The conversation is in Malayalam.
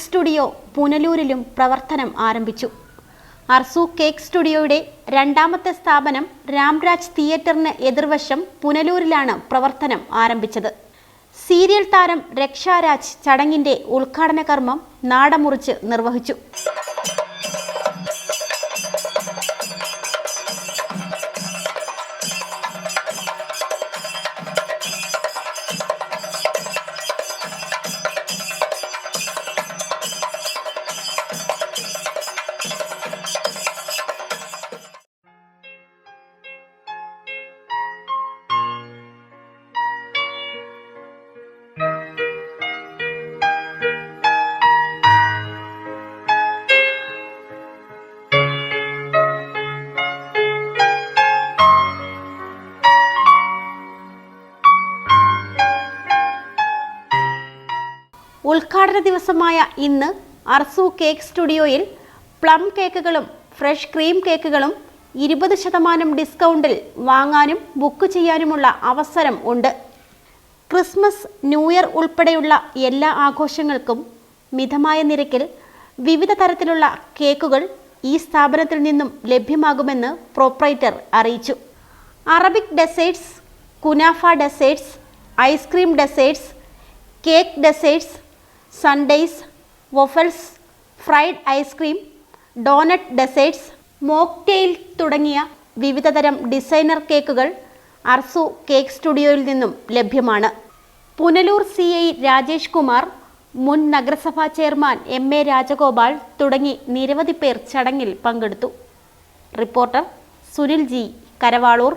സ്റ്റുഡിയോ പുനലൂരിലും പ്രവർത്തനം ആരംഭിച്ചു. അർസു കേക്ക് സ്റ്റുഡിയോയുടെ രണ്ടാമത്തെ സ്ഥാപനം രാംരാജ് തിയേറ്ററിന് എതിർവശം പുനലൂരിലാണ് പ്രവർത്തനം ആരംഭിച്ചത്. സീരിയൽ താരം രക്ഷാരാജ് ചടങ്ങിന്റെ ഉദ്ഘാടന കർമ്മം നാടമുറിച്ച് നിർവഹിച്ചു. ഉദ്ഘാടന ദിവസമായ ഇന്ന് അർസു കേക്ക് സ്റ്റുഡിയോയിൽ പ്ലം കേക്കുകളും ഫ്രഷ് ക്രീം കേക്കുകളും ഇരുപത് ശതമാനം ഡിസ്കൗണ്ടിൽ വാങ്ങാനും ബുക്ക് ചെയ്യാനുമുള്ള അവസരം ഉണ്ട്. ക്രിസ്മസ് ന്യൂ ഇയർ ഉൾപ്പെടെയുള്ള എല്ലാ ആഘോഷങ്ങൾക്കും മിതമായ നിരക്കിൽ വിവിധ തരത്തിലുള്ള കേക്കുകൾ ഈ സ്ഥാപനത്തിൽ നിന്നും ലഭ്യമാകുമെന്ന് പ്രോപ്രൈറ്റർ അറിയിച്ചു. Arabic desserts kunafa desserts ice cream desserts cake desserts sundaes waffles fried ice cream doughnut desserts mocktail തുടങ്ങിയ വിവിധതരം ഡിസൈനർ കേക്കുകൾ അർസു കേക്ക് സ്റ്റുഡിയോയിൽ നിന്നും ലഭ്യമാണ്. പുനലൂർ സി ഐ രാജേഷ് കുമാർ മുൻ നഗരസഭാ ചെയർമാൻ എം എ രാജഗോപാൽ തുടങ്ങി നിരവധി പേർ ചടങ്ങിൽ പങ്കെടുത്തു. Reporter Sunil G Karavalur.